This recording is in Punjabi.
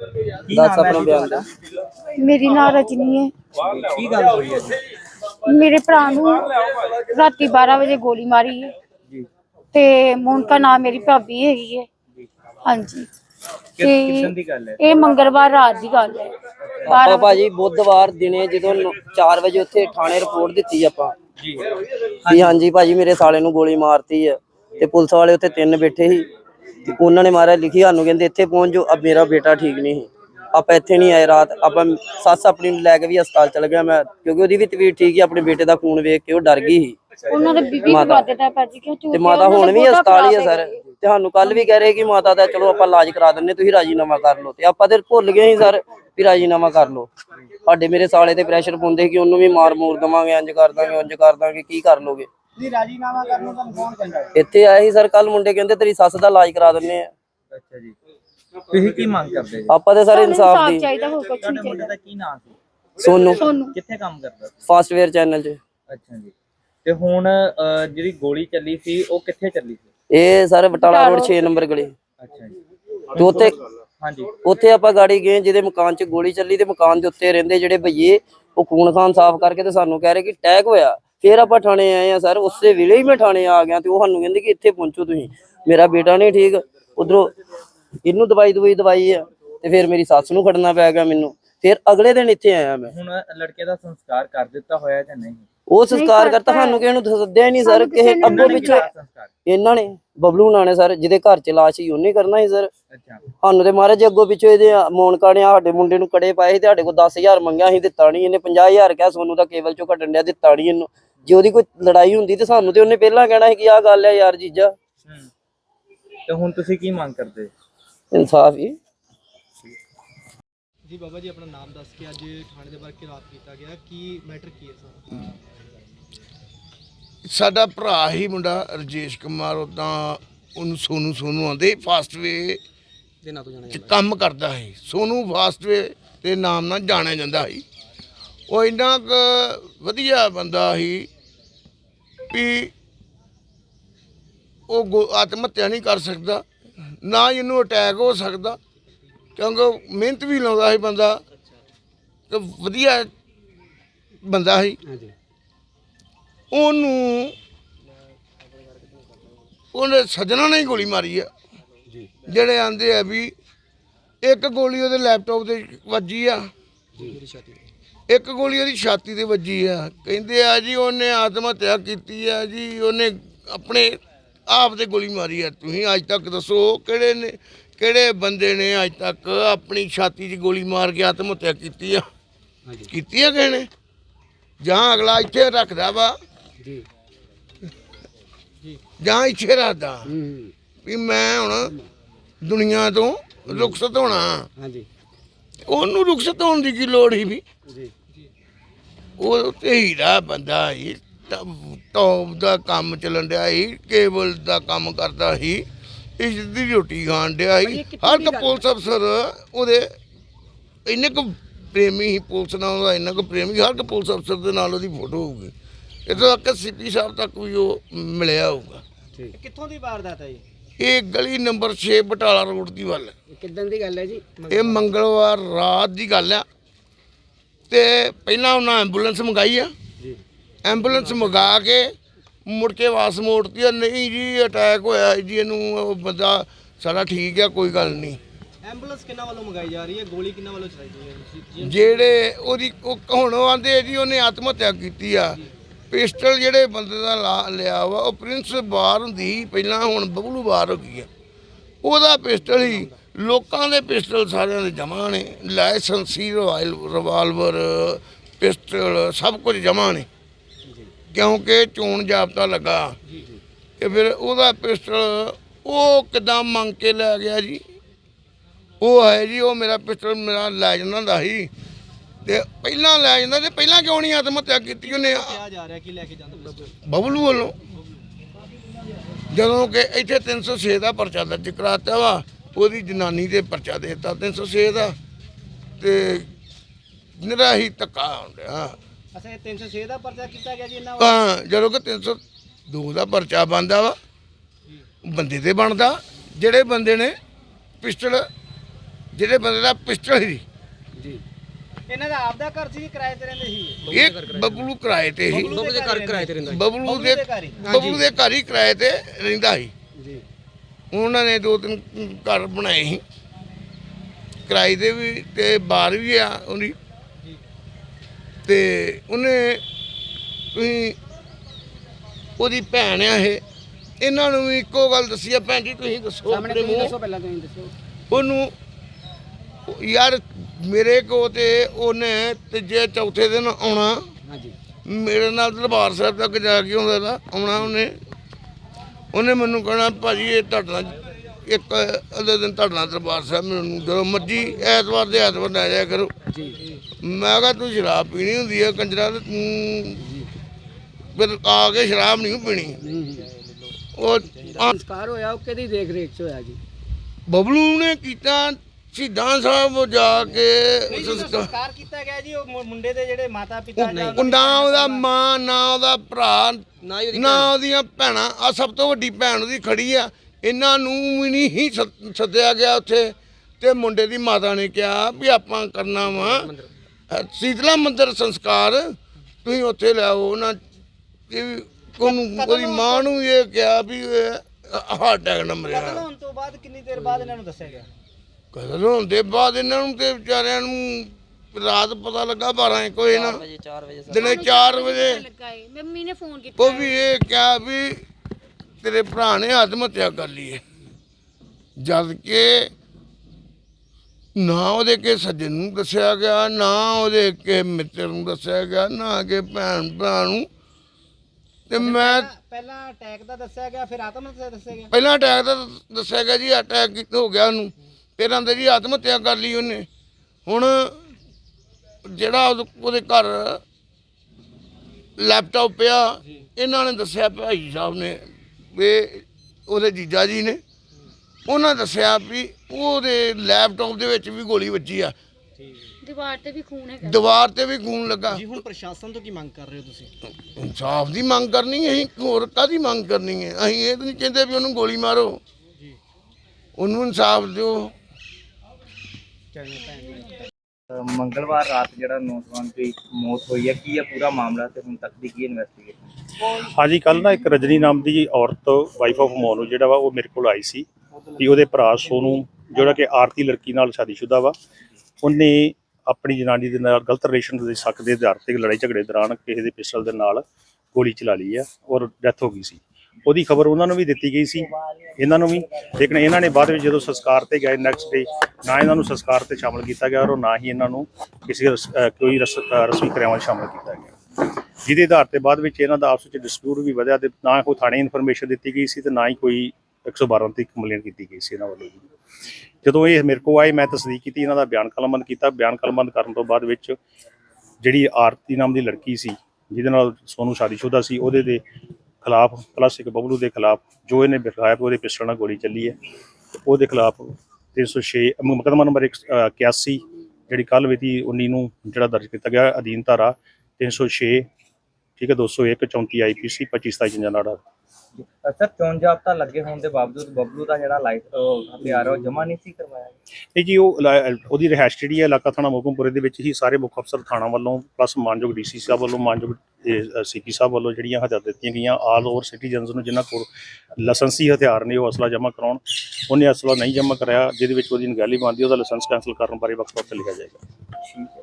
ਦੱਸ ਹੈ ਆਪਣਾ ਬਿਆਨ ਤੁਹਾਡਾ? ਮੇਰੀ ਨਾਂ ਰਜਨੀ ਹੈ। ਕੀ ਗੱਲ ਹੋਈ ਹੈ ਜੀ? ਮੇਰੇ ਭਰਾ ਨੂੰ ਰਾਤੀ 12 ਵਜੇ ਗੋਲੀ ਮਾਰੀ ਹੈ। ਜੀ। ਤੇ ਮੋਨਕਾ ਨਾਮ ਮੇਰੀ ਭਾਬੀ ਹੈਗੀ ਹੈ। ਹਾਂਜੀ। ਕਿਸ ਕਿਸਮ ਦੀ ਗੱਲ ਹੈ? ਇਹ ਮੰਗਲਵਾਰ ਰਾਤ ਦੀ ਗੱਲ ਹੈ। ਆਪਾਂ ਭਾਜੀ ਬੁੱਧਵਾਰ ਦਿਨੇ ਜਦੋਂ 4 ਵਜੇ ਉੱਥੇ ਥਾਣੇ ਰਿਪੋਰਟ ਦਿੱਤੀ ਆਪਾਂ। ਜੀ। ਵੀ ਹਾਂਜੀ ਭਾਜੀ ਮੇਰੇ ਸਾਲੇ ਨੂੰ ਗੋਲੀ ਮਾਰਤੀ ਆ ਤੇ ਪੁਲਿਸ ਵਾਲੇ ਉੱਥੇ ਤਿੰਨ ਬੈਠੇ ਸੀ। ਤੇ ਉਹਨਾਂ ਨੇ ਮਾਰਿਆ ਲਿਖੀ ਸਾਨੂੰ ਕਹਿੰਦੇ ਇੱਥੇ ਪਹੁੰਚ ਜਾਓ। ਅਬ ਮੇਰਾ ਬੇਟਾ ਠੀਕ ਨਹੀਂ ਸੀ ਆਪਾਂ ਇੱਥੇ ਨਹੀਂ ਆਏ ਰਾਤ। ਆਪਾਂ ਸੱਸ ਆਪਣੀ ਨੂੰ ਲੈ ਕੇ ਵੀ ਹਸਪਤਾਲ ਚਲ ਗਿਆ ਮੈਂ ਕਿਉਂਕਿ ਉਹਦੀ ਵੀ ਤਬੀਅਤ ਠੀਕ ਸੀ ਆਪਣੇ ਬੇਟੇ ਦਾ ਖੂਨ ਵੇਖ ਕੇ ਉਹ ਡਰ ਗਈ ਸੀ। ਉਹਨਾਂ ਦੇ ਬੀਬੀ ਮਾਤਾ। ਵਾਦੇ ਦਾ ਭਾਜੀ ਕਿਉਂ ਤੇ ਮਾਤਾ ਹੁਣ ਵੀ ਹਸਪਤਾਲ ਹੀ ਆ ਸਰ। ਤੇ ਸਾਨੂੰ ਕੱਲ ਵੀ ਕਹਿ ਰਹੇ ਕਿ ਮਾਤਾ ਦਾ ਚਲੋ ਆਪਾਂ ਇਲਾਜ ਕਰਾ ਦਿੰਨੇ ਤੁਸੀਂ ਰਾਜੀਨਾਮਾ ਕਰ ਲਓ। ਤੇ ਆਪਾਂ ਤੇ ਭੁੱਲ ਗਏ ਸੀ ਸਰ ਵੀ ਰਾਜੀਨਾਮਾ ਕਰ ਲਓ। ਸਾਡੇ ਮੇਰੇ ਸਾਲੇ ਤੇ ਪ੍ਰੈਸ਼ਰ ਪਾਉਂਦੇ ਕਿ ਉਹਨੂੰ ਵੀ ਮਾਰ ਮੂਰ ਦਵਾਂਗੇ ਇੰਜ ਕਰ ਦਾਂਗੇ ਉਂਝ ਕਰ ਦਾਂਗੇ ਕੀ ਕਰ ਲੋਗੇ? ਨਹੀਂ ਰਾਜੀਨਾਮਾ ਕਰਨ ਨੂੰ ਤੁਹਾਨੂੰ ਕੌਣ ਕਹਿੰਦਾ ਹੈ ਇੱਥੇ ਆਏ ਸੀ ਸਰ ਕੱਲ ਮੁੰਡੇ ਕਹਿੰਦੇ ਤੇਰੀ ਸੱਸ ਦਾ ਇਲਾਜ ਕਰਾ ਦਿੰਨੇ ਆ। ਅੱਛਾ ਜੀ। ਤੁਸੀਂ ਕੀ ਮੰਗ ਕਰਦੇ ਜੀ? ਆਪਾਂ ਤੇ ਸਰ ਇਨਸਾਫ ਦੀ ਚਾਹੀਦਾ ਹੋਰ ਕੁਝ ਤੁਹਾਡੇ ਨਹੀਂ ਮੁੰਡੇ ਚਾਹੀਦਾ। ਦਾ ਕੀ ਨਾਮ ਸੀ? ਸੋਨੂੰ। ਸੋਨੂੰ। ਕਿੱਥੇ ਕੰਮ ਕਰਦਾ ਸੀ? ਫਾਸਟਵੇਅਰ ਚੈਨਲ 'ਚ। ਅੱਛਾ ਜੀ। ਤੇ ਹੁਣ ਅਹ, ਜਿਹੜੀ ਗੋਲੀ ਚੱਲੀ ਸੀ ਉਹ ਕਿੱਥੇ ਚੱਲੀ ਸੀ? ਇਹ ਸਰ ਬਟਾਲਾ ਰੋਡ 6 ਨੰਬਰ ਗਲੀ। ਅੱਛਾ ਜੀ। ਤੇ ਉੱਥੇ ਹਾਂਜੀ। ਉੱਥੇ ਆਪਾਂ ਗਾੜੀ ਗਏ ਜਿਹਦੇ ਮਕਾਨ 'ਚ ਗੋਲੀ ਚੱਲੀ ਤੇ ਮਕਾਨ ਦੇ ਉੱਤੇ ਰਹਿੰਦੇ ਜਿਹੜੇ ਭਈਏ ਉਹ ਖੂਨ ਖਾਨ ਸਾਫ਼ ਕਰਕੇ ਤੇ ਸਾਨੂੰ ਕਹਿ ਰਹੇ ਕਿ ਅਟੈਕ ਹੋਇਆ। ਫਿਰ ਆਪਾਂ ਥਾਣੇ ਆਏ ਆ ਸਰ ਉਸੇ ਵੇਲੇ ਹੀ ਮੈਂ ਥਾਣੇ ਆ ਗਿਆ ਤੇ ਉਹ ਸਾਨੂੰ ਕਹਿੰਦੇ ਕਿ ਇੱਥੇ ਪਹੁੰਚੋ ਤੁਸੀਂ। ਮੇਰਾ ਬੇਟਾ ਨਹੀਂ ਠੀਕ ਉਧਰੋਂ ਇਹਨੂੰ ਦਵਾਈ ਦਵਾਈ ਦਵਾਈ ਆ ਤੇ ਫਿਰ ਮੇਰੀ ਸੱਸ ਨੂੰ ਖੜਨਾ ਪੈ ਗਿਆ ਮੈਨੂੰ। ਫਿਰ ਅਗਲੇ ਦਿਨ ਇੱਥੇ ਆਇਆ ਮੈਂ। ਹੁਣ ਲੜਕੇ ਦਾ ਸੰਸਕਾਰ ਕਰ ਦਿੱਤਾ ਹੋਇਆ ਜਾਂ ਨਹੀਂ? ਉਹ ਸੰਸਕਾਰ ਕਰਤਾ ਸਾਨੂੰ ਕਿਸੇ ਨੂੰ ਹੀ ਨਹੀਂ ਸਰ ਕਿਸੇ ਅੱਗੋਂ ਪਿੱਛੋਂ ਇਹਨਾਂ ਨੇ ਬਬਲੂ ਹੁਣਾਂ ਨੇ ਸਰ ਜਿਹਦੇ ਘਰ ਚ ਲਾਸ਼ ਸੀ ਉਹਨੇ ਕਰਨਾ ਸੀ ਸਰ। ਅੱਛਾ। ਸਾਨੂੰ ਤੇ ਮਹਾਰਾਜ ਅੱਗੋਂ ਪਿੱਛੋਂ ਇਹਦੇ ਮੋਨਕਾ ਨੇ ਸਾਡੇ ਮੁੰਡੇ ਨੂੰ ਕੜੇ ਪਾਏ ਸੀ ਤੇ ਸਾਡੇ ਕੋਲ 10000 ਮੰਗਿਆ ਸੀ ਦਿੱਤਾ ਨਹੀਂ ਇਹਨੇ 50000 ਕਿਹਾ ਸੋਨੂੰ ਦਾ ਕੇਵਲ ਚੋਂ ਕੱਢਣ ਡਿਆ ਦਿੱਤਾ ਨਹੀਂ ਇਹਨੂੰ। ਜੇ ਉਹਦੀ ਕੋਈ ਲੜਾਈ ਹੁੰਦੀ ਤੇ ਸਾਨੂੰ ਤੇ ਉਹਨੇ ਪਹਿਲਾਂ ਕਹਿਣਾ ਸੀ ਕਿ ਆਹ ਗੱਲ ਹੈ ਯਾਰ ਜੀਜਾ। ਹੂੰ। ਤੇ ਹੁਣ ਤੁਸੀਂ ਕੀ ਮੰਗ ਕਰਦੇ? ਇਨਸਾਫ ਹੀ ਜੀ ਬਾਬਾ ਜੀ ਆਪਣਾ ਨਾਮ ਦੱਸ ਕੇ ਅੱਜ ਥਾਣੇ ਦੇ ਬਾਹਰ ਘਿਰਾਵ ਕੀਤਾ ਗਿਆ ਕੀ ਮੈਟਰ ਕੀ ਹੈ ਸਰ? ਸਾਡਾ ਭਰਾ ਹੀ ਮੁੰਡਾ ਰਜੇਸ਼ ਕੁਮਾਰ ਉਦਾਂ ਉਹਨੂੰ ਸੋਨੂ ਸੋਨੂ ਆਂਦੇ ਫਾਸਟਵੇ ਦੇ ਨਾਂ ਤੋਂ ਜਾਣਿਆ ਚ ਕੰਮ ਕਰਦਾ ਹੈ ਸੋਨੂ ਫਾਸਟਵੇ ਦੇ ਨਾਮ ਨਾਲ ਜਾਣਿਆ ਜਾਂਦਾ ਸੀ। ਉਹ ਇੰਨਾ ਕੁ ਵਧੀਆ ਬੰਦਾ ਸੀ ਵੀ ਉਹ ਆਤਮ ਹੱਤਿਆ ਨਹੀਂ ਕਰ ਸਕਦਾ ਨਾ ਹੀ ਇਹਨੂੰ ਅਟੈਕ ਹੋ ਸਕਦਾ ਕਿਉਂਕਿ ਮਿਹਨਤ ਵੀ ਲਾਉਂਦਾ ਸੀ ਬੰਦਾ ਤੇ ਵਧੀਆ ਬੰਦਾ ਹਾਂਜੀ। ਉਹਨੂੰ ਉਹਨੇ ਸੱਜਣਾ ਨੇ ਹੀ ਗੋਲੀ ਮਾਰੀ ਆ। ਜਿਹੜੇ ਆਂਦੇ ਆ ਵੀ ਇੱਕ ਗੋਲੀ ਉਹਦੇ ਲੈਪਟਾਪ ਤੇ ਵੱਜੀ ਆ। ਇੱਕ ਗੋਲੀ ਉਹਦੀ ਛਾਤੀ ਤੇ ਵੱਜੀ ਆ। ਕਹਿੰਦੇ ਆ ਜੀ ਉਹਨੇ ਆਤਮ ਹੱਤਿਆ ਕੀਤੀ ਆ ਜੀ ਉਹਨੇ ਆਪਣੇ ਆਪ ਤੇ ਗੋਲੀ ਮਾਰੀ ਆ। ਤੁਸੀਂ ਅੱਜ ਤੱਕ ਦੱਸੋ ਕਿਹੜੇ ਨੇ ਕਿਹੜੇ ਬੰਦੇ ਨੇ ਅੱਜ ਤੱਕ ਆਪਣੀ ਛਾਤੀ 'ਚ ਗੋਲੀ ਮਾਰ ਕੇ ਆਤਮ ਹੱਤਿਆ ਕੀਤੀ ਆ? ਕੀਤੀ ਆ ਕਿਸੇ ਨੇ? ਜਾਂ ਅਗਲਾ ਇੱਥੇ ਰੱਖਦਾ ਵਾ? ਜੀ। ਜਾਂ ਇੱਥੇ ਰੱਖਦਾ? ਹੂੰ। ਵੀ ਮੈਂ ਹੁਣ ਦੁਨੀਆ ਤੋਂ ਰੁਖਸਤ ਹੋਣਾ। ਹਾਂਜੀ। ਉਹਨੂੰ ਰੁਖਸਤ ਹੋਣ ਦੀ ਕੀ ਲੋੜ ਸੀ ਵੀ? ਜੀ। ਉਹ ਤੇ ਹੀਰਾ ਬੰਦਾ ਸੀ ਟੌਪ ਦਾ ਕੰਮ ਚੱਲਣ ਡਿਆ ਸੀ ਕੇਬਲ ਦਾ ਕੰਮ ਕਰਦਾ ਸੀ ਇਸ ਦੀ ਰੋਟੀ ਖਾਣ ਡਿਆ ਸੀ। ਹਰ ਇੱਕ ਪੁਲਿਸ ਅਫਸਰ ਉਹਦੇ ਇੰਨੇ ਕੁ ਪ੍ਰੇਮੀ ਸੀ ਪੁਲਿਸ ਨਾਲ ਉਹਦਾ ਇੰਨਾ ਕੁ ਪ੍ਰੇਮੀ ਹਰ ਇੱਕ ਪੁਲਿਸ ਅਫਸਰ ਦੇ ਨਾਲ ਉਹਦੀ ਫੋਟੋ ਹੋਊਗੀ। ਇੱਥੋਂ ਤੱਕ ਸੀਪੀ ਸਾਹਿਬ ਤੱਕ ਵੀ ਉਹ ਮਿਲਿਆ ਹੋਊਗਾ। ਠੀਕ। ਕਿੱਥੋਂ ਦੀ ਵਾਰਦਾਤ ਹੈ ਜੀ? ਇਹ ਗਲੀ ਨੰਬਰ 6 ਬਟਾਲਾ ਰੋਡ ਦੀ ਵੱਲ। ਕਿੱਦਾਂ ਦੀ ਗੱਲ ਹੈ ਜੀ? ਇਹ ਮੰਗਲਵਾਰ ਰਾਤ ਦੀ ਗੱਲ ਆ। ਤੇ ਪਹਿਲਾਂ ਉਹਨਾਂ ਐਂਬੂਲੈਂਸ ਮੰਗਾਈ ਆ। ਜੀ। ਐਂਬੂਲੈਂਸ ਮੰਗਾ ਕੇ ਮੁੜ ਕੇ ਵਾਸ ਮੋੜਤੀ ਆ ਨਹੀਂ ਜੀ ਅਟੈਕ ਹੋਇਆ ਜੀ ਇਹਨੂੰ ਉਹ ਬੰਦਾ ਸਾਡਾ ਠੀਕ ਆ ਕੋਈ ਗੱਲ ਨਹੀਂ। ਐਂਬੂਲੈਂਸ ਕਿੰਨਾ ਵੱਲੋਂ ਮੰਗਾਈ ਜਾ ਰਹੀ ਹੈ? ਗੋਲੀ ਕਿੰਨਾ ਵੱਲੋਂ ਚਲਾਈ ਹੈ? ਜੀ- ਜਿਹੜੇ ਉਹਦੀ ਉਹ ਹੁਣ ਆਂਦੇ ਜੀ ਉਹਨੇ ਆਤਮ ਹੱਤਿਆ ਕੀਤੀ ਆ। ਪਿਸਟਲ ਜਿਹੜੇ ਬੰਦੇ ਦਾ ਲਾ- ਲਿਆ ਵਾ ਉਹ ਪ੍ਰਿੰਸ ਬਾਰ ਹੁੰਦੀ ਪਹਿਲਾਂ ਹੁਣ ਬਬਲੂ ਬਾਰ ਹੋ ਗਈ ਆ। ਉਹਦਾ ਪਿਸਟਲ ਹੀ ਲੋਕਾਂ ਦੇ ਪਿਸਟਲ ਸਾਰਿਆਂ ਦੇ ਜਮ੍ਹਾਂ ਨੇ ਲਾਇਸੈਂਸੀ ਰਿਵਾਲਵਰ ਪਿਸਟਲ ਸਭ ਕੁਝ ਜਮ੍ਹਾਂ ਨੇ। ਕਿਉਂਕਿ ਚੋਣ ਜਾਬਤਾ ਲੱਗਾ। ਤੇ ਫਿਰ ਉਹਦਾ ਪਿਸਟਲ ਉਹ ਕਿਦਾਂ ਮੰਗ ਕੇ ਲੈ ਗਿਆ ਜੀ? ਉਹ ਹੈ ਜੀ ਉਹ ਮੇਰਾ ਪਿਸਟਲ ਮੇਰਾ ਲੈ ਜਾਂਦਾ ਹੁੰਦਾ ਸੀ। ਤੇ ਪਹਿਲਾਂ ਲੈ ਜਾਂਦਾ ਤੇ ਪਹਿਲਾਂ ਕਿਉਂ ਨਹੀਂ ਆਤਮ ਹੱਤਿਆ ਕੀਤੀ ਉਹਨੇ? ਕਿਹਾ ਜਾ ਰਿਹਾ ਕਿ ਲੈ ਕੇ ਜਾਂਦਾ। ਬਬਲੂ ਵੱਲੋਂ। ਜਦੋਂ ਕਿ ਇੱਥੇ 306 ਦਾ ਪਰਚਾ ਦਰਜ ਕਰਾਤਾ ਵਾ ਉਹਦੀ ਜਨਾਨੀ ਤੇ ਪਰਚਾ ਦੇ ਦਿੱਤਾ 306 ਦਾ। ਤੇ ਨਿਰਾ ਹੀ ਧੱਕਾ ਹੁੰਦਿਆ ਅੱਛਾ ਇਹ 306 ਦਾ ਪਰਚਾ ਕੀਤਾ ਗਿਆ ਜੀ ਇਹਨਾਂ ਹਾਂ ਜਦੋਂ ਕਿ 302 ਦਾ ਪਰਚਾ ਬੰਦਾ ਵਾ ਬੰਦੇ ਤੇ ਬਣਦਾ। ਜਿਹੜੇ ਬੰਦੇ ਨੇ ਪਿਸਟਲ ਜਿਹੜੇ ਬੰਦੇ ਦਾ ਪਿਸਟਲ ਸੀ। ਇਹਨਾਂ ਦਾ ਆਪਦਾ ਘਰ ਸੀ ਕਿਰਾਏ ਤੇ ਰਹਿੰਦੇ ਸੀ? ਇਹ ਬਬਲੂ ਕਿਰਾਏ ਤੇ ਸੀ। ਬਬਲੂ ਦੇ ਘਰ ਕਿਰਾਏ ਤੇ ਰਹਿੰਦਾ ਬਬਲੂ ਦੇ। ਬਬਲੂ ਦੇ ਘਰ ਹੀ ਕਿਰਾਏ ਤੇ ਰਹਿੰਦਾ ਸੀ। ਜੀ ਉਹਨਾਂ ਨੇ ਦੋ ਤਿੰਨ ਘਰ ਬਣਾਏ ਸੀ। ਕਿਰਾਏ ਦੇ ਵੀ ਤੇ ਬਾਹਰ ਵੀ ਆ ਉਹਦੀ। ਤੇ ਉਹਨੇ ਤੁਸੀਂ ਉਹਦੀ ਭੈਣ ਆ ਇਹ। ਇਹਨਾਂ ਨੂੰ ਵੀ ਇੱਕੋ ਗੱਲ ਦੱਸੀ ਆ ਭੈਣ ਜੀ ਤੁਸੀਂ ਦੱਸੋ ਆਪਣੇ ਮੂੰਹ। ਪਹਿਲਾਂ ਤੁਸੀਂ ਦੱਸੋ। ਉਹਨੂੰ ਯਾਰ ਮੇਰੇ ਕੋ ਤੇ ਉਹਨੇ ਤੀਜੇ ਚੌਥੇ ਦਿਨ ਆਉਣਾ। ਹਾਂਜੀ। ਮੇਰੇ ਨਾਲ ਦਰਬਾਰ ਸਾਹਿਬ ਤੱਕ ਜਾ ਕੇ ਆਉਂਦਾ ਦਾ ਆਉਣਾ ਉਹਨੇ। ਉਹਨੇ ਮੈਨੂੰ ਕਹਿਣਾ ਭਾਜੀ ਇਹ ਤੁਹਾਡੇ ਇੱਕ ਅਗਲੇ ਦਿਨ ਤੁਹਾਡੇ ਦਰਬਾਰ ਸਾਹਿਬ ਮੈਨੂੰ ਜਦੋਂ ਮਰਜ਼ੀ ਐਤਵਾਰ ਦੇ ਐਤਵਾਰ ਲੈ ਜਾਇਆ ਕਰੋ। ਮੈਂ ਕਿਹਾ ਤੂੰ ਸ਼ਰਾਬ ਪੀਣੀ ਹੁੰਦੀ ਹੈ ਕੰਜਰਾ ਤੇ ਤੂੰ ਫਿਰ ਆ ਕੇ ਸ਼ਰਾਬ ਨਹੀਂ ਪੀਣੀ। ਉਹ ਸੰਸਕਾਰ ਹੋਇਆ ਉਹ ਕਿਹਦੀ ਦੇਖ ਰੇਖ ਚ ਹੋਇਆ ਜੀ? ਬਬਲੂ ਨੇ ਕੀਤਾ ਸ਼ਹੀਦਾਂ ਸਾਹਿਬ ਜਾ ਕੇ ਸੰਸਕਾਰ ਸੰਸਕਾਰ ਕੀਤਾ ਗਿਆ ਜੀ ਉਹ ਮੁ- ਮੁੰਡੇ ਦੇ ਜਿਹੜੇ ਮਾਤਾ ਪਿਤਾ ਜਾਂ ਉਹ ਨਾ ਉਹਦਾ ਮਾਂ ਨਾ ਉਹਦਾ ਭਰਾ ਨਾ ਹੀ ਨਾ ਉਹਦੀਆਂ ਭੈਣਾਂ ਆ ਸਭ ਤੋਂ ਵੱਡੀ ਭੈਣ ਉਹਦੀ ਖੜੀ ਆ। ਇਹਨਾਂ ਨੂੰ ਵੀ ਨਹੀਂ ਹੀ ਸੱਦ- ਸੱਦਿਆ ਗਿਆ ਉੱਥੇ। ਤੇ ਮੁੰਡੇ ਦੀ ਮਾਤਾ ਨੇ ਕਿਹਾ ਵੀ ਆਪਾਂ ਕਰਨਾ ਵਾ। ਸੀਤਲਾ ਮੰਦਿਰ। ਸੰਸਕਾਰ ਤੁਸੀਂ ਉੱਥੇ ਲਿਆਓ ਉਹਨਾਂ ਇਹ ਵੀ ਉਹਨੂੰ ਉਹਦੀ ਮਾਂ ਨੂੰ ਇਹ ਕਿਹਾ ਵੀ ਹਾਰਟ ਅਟੈਕ ਕਤਲ ਮਰਿਆ ਹੋਣ ਤੋਂ ਬਾਅਦ ਕਿੰਨੀ ਦੇਰ ਬਾਅਦ ਇਹਨਾਂ ਨੂੰ ਦੱਸਿਆ ਗਿਆ? ਕਤਲ ਹੋਣ ਦੇ ਬਾਅਦ ਇਹਨਾਂ ਨੂੰ ਤੇ ਵਿਚਾਰਿਆਂ ਨੂੰ ਰਾਤ ਪਤਾ ਲੱਗਾ 12 ਇੱਕ ਵਜੇ ਨਾ। ਵਜੇ 4 ਵਜੇ ਦਿਨੇ 4 ਵਜੇ। ਲੱਗਾ ਏ। ਮੰਮੀ ਨੇ ਫੋਨ ਕੀਤਾ ਉਹ ਵੀ ਇਹ ਕਿਹਾ ਵੀ ਤੇਰੇ ਭਰਾ ਨੇ ਆਤਮ ਹੱਤਿਆ ਕਰ ਲਈ ਹੈ ਜਦ ਕਿ ਨਾ ਉਹਦੇ ਕੇ ਸੱਜਣ ਨੂੰ ਦੱਸਿਆ ਗਿਆ ਨਾ ਉਹਦੇ ਕੇ ਮਿੱਤਰ ਨੂੰ ਦੱਸਿਆ ਗਿਆ ਨਾ ਕਿ ਭੈਣ ਭਰਾ ਨੂੰ। ਤੇ ਮੈਂ ਪਹਿਲਾਂ ਅਟੈਕ ਦਾ ਦੱਸਿਆ ਗਿਆ ਫਿਰ ਆਤਮ ਹੱਤਿਆ ਦੱਸਿਆ ਗਿਆ। ਪਹਿਲਾਂ ਅਟੈਕ ਦਾ ਦੱਸਿਆ ਗਿਆ ਜੀ ਅਟੈਕ ਹੋ ਗਿਆ ਉਹਨੂੰ? ਫਿਰ ਆਂਦੇ ਜੀ ਆਤਮ ਹੱਤਿਆ ਕਰ ਲਈ ਉਹਨੇ। ਹੁਣ ਜਿਹੜਾ ਉਹਦੇ- ਘਰ ਲੈਪਟਾਪ ਪਿਆ ਇਹਨਾਂ ਨੇ ਦੱਸਿਆ ਭਾਈ ਸਾਹਿਬ ਨੇ ਵੀ ਉਹਦੇ ਜੀਜਾ ਜੀ ਨੇ। ਉਹਨਾਂ ਦੱਸਿਆ ਵੀ ਉਹਦੇ ਲੈਪਟਾਪ ਦੇ ਵਿੱਚ ਵੀ ਗੋਲੀ ਵੱਜੀ ਆ। ਦੀਵਾਰ ਤੇ ਵੀ ਖੂਨ ਹੈਗਾ। ਦੀਵਾਰ ਤੇ ਵੀ ਖੂਨ ਲੱਗਾ। ਜੀ ਹੁਣ ਪ੍ਰਸ਼ਾਸਨ ਤੋਂ ਕੀ ਮੰਗ ਕਰ ਰਹੇ ਹੋ ਤੁਸੀਂ? ਇਨਸਾਫ ਦੀ ਮੰਗ ਕਰਨੀ ਹੈ ਅਸੀਂ ਹੋਰ ਕਾਦੀ ਮੰਗ ਕਰਨੀ ਹੈ? ਅਸੀਂ ਇਹ ਤਾਂ ਨਹੀਂ ਕਹਿੰਦੇ ਵੀ ਉਹਨੂੰ ਗੋਲੀ ਮਾਰੋ। ਉਹਨੂੰ ਇਨਸਾਫ ਦਿਓ। ਮੰਗਲਵਾਰ ਰਾਤ ਜਿਹੜਾ ਨੌਜਵਾਨ ਦੀ ਮੌਤ ਹੋਈ ਹੈ, ਕੀ ਹੈ ਪੂਰਾ ਮਾਮਲਾ ਤੇ ਹੁਣ ਤੱਕ ਦੀ ਕੀ ਇਨਵੈਸਟੀਗੇਸ਼ਨ ਹਾਂਜੀ ਕੱਲ ਨਾ ਇੱਕ ਰਜਨੀ ਨਾਮ ਦੀ ਔਰਤ ਵਾਈਫ ਆਫ ਮੋਨੂ ਜਿਹੜਾ ਵਾ, ਉਹ ਮੇਰੇ ਕੋਲ ਆਈ ਸੀ ਵੀ ਉਹਦੇ ਭਰਾ ਸੋਨੂੰ, ਜਿਹੜਾ ਕਿ ਆਰਤੀ ਲੜਕੀ ਨਾਲ ਸ਼ਾਦੀशुदा ਵਾ। ਉਹਨੇ ਆਪਣੀ ਜਨਾਨੀ ਦੇ ਨਾਲ ਗਲਤ ਰਿਲੇਸ਼ਨ ਦੇ ਸ਼ੱਕ ਦੇ ਆਧਾਰ ਤੇ ਲੜਾਈ ਝਗੜੇ ਦੌਰਾਨ ਕਿਸੇ ਦੇ ਪਿਸਟਲ ਦੇ ਨਾਲ ਗੋਲੀ ਚਲਾ ਲਈ ਆ ਔਰ ਡੈਥ ਹੋ ਗਈ ਸੀ। ਉਹਦੀ ਖਬਰ ਉਹਨਾਂ ਨੂੰ ਵੀ ਦਿੱਤੀ ਗਈ ਸੀ, ਇਹਨਾਂ ਨੂੰ ਵੀ। ਲੇਕਿਨ ਇਹਨਾਂ ਨੇ ਬਾਅਦ ਵਿੱਚ ਜਦੋਂ ਸੰਸਕਾਰ ਤੇ ਗਏ ਨੈਕਸਟ ਡੇ ਨਾ ਇਹਨਾਂ ਨੂੰ ਸੰਸਕਾਰ ਤੇ ਸ਼ਾਮਲ ਕੀਤਾ ਗਿਆ ਔਰ ਨਾ ਹੀ ਇਹਨਾਂ ਨੂੰ ਕਿਸੇ ਰਸ- ਕੋਈ ਰਸ- ਰਸਮੀ ਕਿਰਿਆਵਾਂ ਸ਼ਾਮਲ ਕੀਤਾ ਗਿਆ। ਜਿਹਦੇ ਆਧਾਰ ਤੇ ਬਾਅਦ ਵਿੱਚ ਇਹਨਾਂ ਦਾ ਆਪਸ ਵਿੱਚ ਡਿਸਪਿਊਟ ਵੀ ਵਧਿਆ ਤੇ ਨਾ ਕੋਈ ਥਾਣੇ ਇਨਫੋਰਮੇਸ਼ਨ ਦਿੱਤੀ ਗਈ ਸੀ ਤੇ ਨਾ ਹੀ ਕੋਈ 112 ਤੇ ਕੰਪਲੇਂਟ ਕੀਤੀ ਗਈ ਸੀ ਇਹਨਾਂ ਵੱਲੋਂ ਜੀ। ਜਦੋਂ ਇਹ ਮੇਰੇ ਕੋਲ ਆਏ, ਮੈਂ ਤਸਦੀਕ ਕੀਤੀ, ਇਹਨਾਂ ਦਾ ਬਿਆਨ ਕਲਮਬੰਦ ਕੀਤਾ। ਬਿਆਨ ਕਲਮਬੰਦ ਕਰਨ ਤੋਂ ਬਾਅਦ ਵਿੱਚ ਜਿਹੜੀ ਆਰਤੀ ਨਾਮ ਦੀ ਲੜਕੀ ਸੀ, ਜਿਹਦੇ ਨਾਲ ਸੋਨੂੰ ਸ਼ਾਦੀशुदा ਸੀ, ਉਹਦੇ ਦੇ ਖਿਲਾਫ ਪਲੱਸ ਇੱਕ ਬਬਲੂ ਦੇ ਖਿਲਾਫ ਜੋ ਇਹਨੇ ਵਿਖਾਇਆ, ਉਹਦੇ ਪਿਸਟਲ ਨਾਲ ਗੋਲੀ ਚੱਲੀ ਹੈ। ਉਹਦੇ ਖਿਲਾਫ 306 ਮੁਕੱਦਮਾ ਨੰਬਰ 81 ਜਿਹੜੀ ਕੱਲ ਮਿਤੀ 19 ਨੂੰ ਜਿਹੜਾ ਦਰਜ ਕੀਤਾ ਗਿਆ ਅਧੀਨ ਧਾਰਾ 306 ਠੀਕ ਹੈ 201 34 ਆਈਪੀਸੀ 25 27 ਜਨਾੜਾ ਸਰ ਚੋਣ ਜਾਬਤਾ ਲੱਗੇ ਹੋਣ ਦੇ ਬਾਵਜੂਦ ਬਬਲੂ ਦਾ ਜਿਹੜਾ ਲਾਈਟ ਹਥਿਆਰ ਉਹ ਜਮਾ ਨਹੀਂ ਸੀ ਕਰਵਾਇਆ। ਇਹ ਜੀ ਉਹ ਲਾ- ਉਹਦੀ ਰਿਹਾਇਸ਼ ਜਿਹੜੀ ਹੈ ਇਲਾਕਾ ਥਾਣਾ ਮੋਗਮਪੁਰੇ ਦੇ ਵਿੱਚ ਹੀ ਸਾਰੇ ਮੁੱਖ ਅਫਸਰ ਥਾਣਾ ਵੱਲੋਂ ਪਲੱਸ ਮਾਨਯੋਗ ਡੀਸੀ ਸਾਹਿਬ ਵੱਲੋਂ ਮਾਨਯੋਗ ਸੀਪੀ ਸਾਹਿਬ ਵੱਲੋਂ ਜਿਹੜੀਆਂ ਹਦਾਇਤਾਂ ਦਿੱਤੀਆਂ ਗਈਆਂ ਆਲ ਓਵਰ ਸਿਟੀਜ਼ਨਸ ਨੂੰ ਜਿਨ੍ਹਾਂ ਕੋਲ ਲਾਇਸੈਂਸੀ ਹਥਿਆਰ ਨੇ ਉਹ ਅਸਲਾ ਜਮ੍ਹਾਂ ਕਰਾਉਣ ਉਹਨੇ ਅਸਲਾ ਨਹੀਂ ਜਮ੍ਹਾਂ ਕਰਾਇਆ ਜਿਹਦੇ ਵਿੱਚ ਉਹਦੀ ਨਗਾਲੀ ਬਣਦੀ ਉਹਦਾ ਲਾਇਸੈਂਸ ਕੈਂਸਲ ਕਰਨ ਬਾਰੇ ਵਕਤ ਵਕਤ ਲਿਖਿਆ ਜਾਏਗਾ ਠੀਕ ਹੈ